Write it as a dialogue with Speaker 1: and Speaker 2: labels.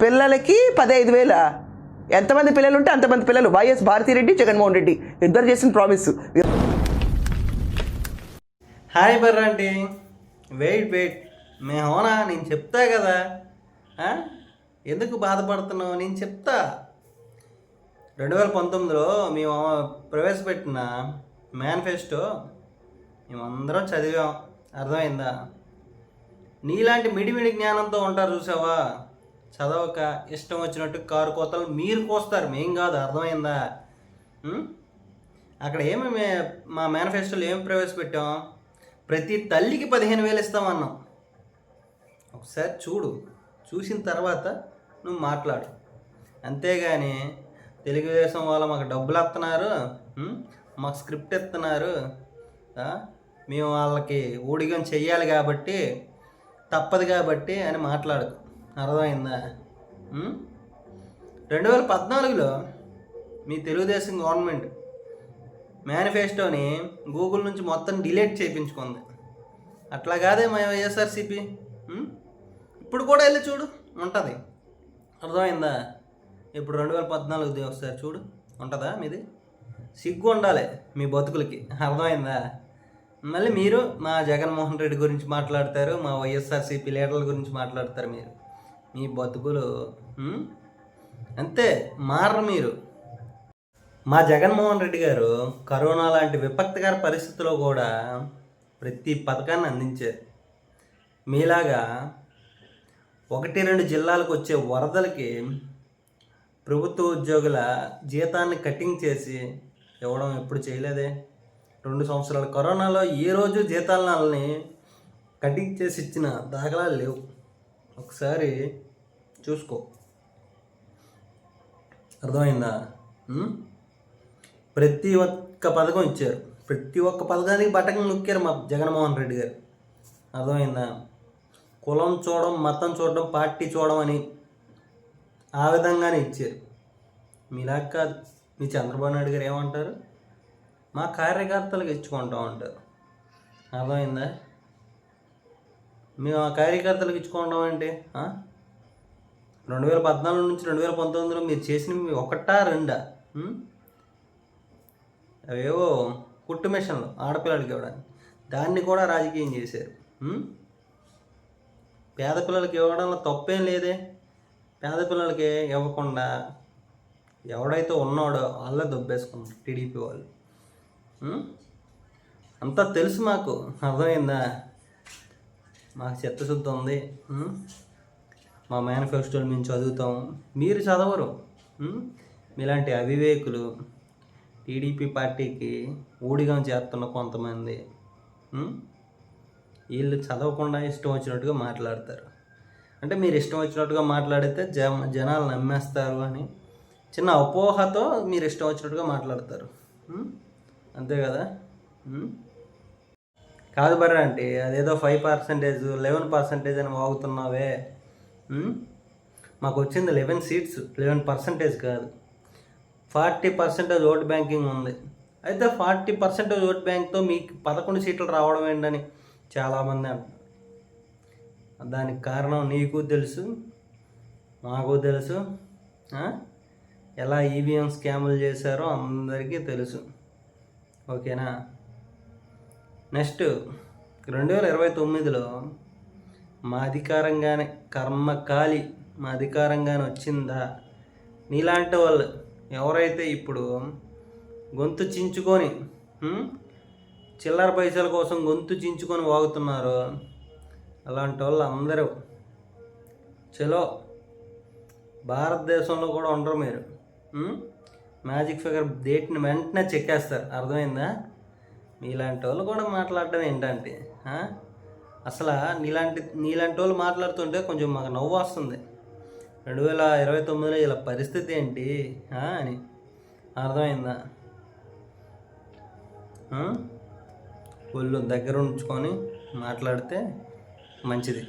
Speaker 1: పిల్లలకి పదహైదు వేల. ఎంతమంది పిల్లలు ఉంటే అంతమంది పిల్లలు. వైఎస్ భారతిరెడ్డి జగన్మోహన్ రెడ్డి. ఇద్దరు చేసిన ప్రామిస్
Speaker 2: హాయ్ బర్రంటి. Wait wait. మేమోనా? నేను చెప్తా కదా. ఎందుకు బాధపడుతున్నావు? నేను చెప్తా. రెండు వేల పంతొమ్మిదిలో మేము ప్రవేశపెట్టిన మేనిఫెస్టో మేమందరం చదివాం. అర్థమైందా? నీలాంటి మిడిమిడి జ్ఞానంతో ఉంటారు చూసావా? చదవక ఇష్టం వచ్చినట్టు కారు కోతలు మీరు కోస్తారు. మేం కాదు అర్థమైందా? అక్కడ ఏమి మే- మా మేనిఫెస్టోలో ఏం ప్రవేశపెట్టాం? ప్రతి తల్లికి పదిహేను వేలు ఇస్తామన్నాం. ఒకసారి చూడు చూసిన తర్వాత నువ్వు మాట్లాడు. అంతేగాని తెలుగుదేశం వాళ్ళు మాకు డబ్బులు ఇస్తున్నారు మాకు స్క్రిప్ట్ ఇస్తున్నారు మేము వాళ్ళకి ఊడిగం చెయ్యాలి కాబట్టి తప్పదు కాబట్టి అని మాట్లాడదు అర్థమైందా? రెండు వేల పద్నాలుగులో మీ తెలుగుదేశం గవర్నమెంట్ మేనిఫెస్టోని గూగుల్ నుంచి మొత్తం డిలీట్ చేయించుకుంది అట్లా కాదే మా వైఎస్ఆర్సీపీ? ఇప్పుడు కూడా వెళ్ళి చూడు ఉంటుంది. అర్థమైందా? ఇప్పుడు రెండు వేల పద్నాలుగుది ఒకసారి చూడు ఉంటుందా మీది? సిగ్గు ఉండాలి మీ బతుకులకి. అర్థమైందా? మళ్ళీ మీరు మా జగన్మోహన్ రెడ్డి గురించి మాట్లాడతారు మా వైఎస్ఆర్సీపీ లీడర్ల గురించి మాట్లాడతారు మీరు. మీ బతుకులు అంతే మారరు మీరు. మా జగన్మోహన్ రెడ్డి గారు కరోనా లాంటి విపత్తికర పరిస్థితుల్లో కూడా ప్రతి పథకాన్ని అందించారు. మీలాగా ఒకటి రెండు జిల్లాలకు వచ్చే వరదలకి ప్రభుత్వ ఉద్యోగుల జీతాన్ని కటింగ్ చేసి ఇవ్వడం ఎప్పుడు చేయలేదే? రెండు సంవత్సరాల కరోనాలో ఏ రోజు జీతాలని కటింగ్ చేసి ఇచ్చిన దాఖలాలు లేవు. ఒకసారి చూసుకో. అర్థమైందా? ప్రతి ఒక్క పథకం ఇచ్చారు. ప్రతి ఒక్క పథకానికి బటకం నొక్కారు మా జగన్మోహన్ రెడ్డి గారు. అర్థమైందా? కులం చూడడం మతం చూడడం పార్టీ చూడడం అని ఆ విధంగానే ఇచ్చారు. మీలా కాదు. మీ చంద్రబాబు నాయుడు గారు ఏమంటారు? మా కార్యకర్తలకు ఇచ్చుకుంటాం అంటారు అర్థమైందా? మేము ఆ కార్యకర్తలకు ఇచ్చుకుంటాం అంటే రెండు వేల పద్నాలుగు నుంచి రెండు వేల పంతొమ్మిదిలో మీరు చేసినవి ఒకటా రెండా? అవేవో కుట్టు మిషన్లు ఆడపిల్లలకి ఇవ్వడానికి. దాన్ని కూడా రాజకీయం చేశారు. పేద పిల్లలకి ఇవ్వడంలో తప్పేం లేదే. పేద పిల్లలకి ఇవ్వకుండా ఎవడైతే ఉన్నాడో వాళ్ళే దొబ్బేసుకున్నారు టీడీపీ వాళ్ళు. అంతా తెలుసు మాకు. అర్థమైందా? మాకు చిత్తశుద్ధి ఉంది. మా మేనిఫెస్టోలు మేము చదువుతాం. మీరు చదవరు. ఇలాంటి మీలాంటి అవివేకులు టీడీపీ పార్టీకి ఊడిగం చేస్తున్న కొంతమంది వీళ్ళు చదవకుండా ఇష్టం వచ్చినట్టుగా మాట్లాడతారు. అంటే మీరు ఇష్టం వచ్చినట్టుగా మాట్లాడితే జ జనాలు నమ్మేస్తారు అని చిన్న అపోహతో మీరు ఇష్టం వచ్చినట్టుగా మాట్లాడతారు. అంతే కదా? కాదు బర్రా అంటే అదేదో ఫైవ్ పర్సెంటేజ్ లెవెన్ పర్సెంటేజ్ అని వాగుతున్నావే. మాకు వచ్చింది లెవెన్ సీట్స్ లెవెన్ పర్సెంటేజ్ కాదు. ఫార్టీ పర్సెంటేజ్ ఓట్ బ్యాంకింగ్ ఉంది. అయితే ఫార్టీ పర్సెంటేజ్ ఓట్ బ్యాంక్తో మీకు పదకొండు సీట్లు రావడం ఏంటని చాలామంది అంటారు దానికి కారణం నీకు తెలుసు మాకు తెలుసు ఎలా ఈవీఎం స్కాములు చేశారో అందరికీ తెలుసు. ఓకేనా? నెక్స్ట్ రెండు వేల ఇరవై తొమ్మిదిలో మా అధికారంగానే కర్మకాలి మా అధికారంగానే వచ్చిందా? నీలాంటి వాళ్ళు ఎవరైతే ఇప్పుడు గొంతు చించుకొని చిల్లర పైసల కోసం గొంతు చించుకొని వాగుతున్నారో అలాంటి వాళ్ళు అందరూ చలో. భారతదేశంలో కూడా ఉండరు మీరు. మ్యాజిక్ ఫిగర్ డేట్ని వెంటనే చెక్కేస్తారు. అర్థమైందా? మీలాంటి వాళ్ళు కూడా మాట్లాడడం ఏంటంటే అసలు నీలాంటి నీలాంటి వాళ్ళు మాట్లాడుతుంటే కొంచెం మాకు నవ్వు వస్తుంది. రెండు వేల ఇరవై తొమ్మిదిలో ఇలా పరిస్థితి ఏంటి? అని. అర్థమైందా? ఒళ్ళు దగ్గర ఉంచుకొని మాట్లాడితే మంచిది.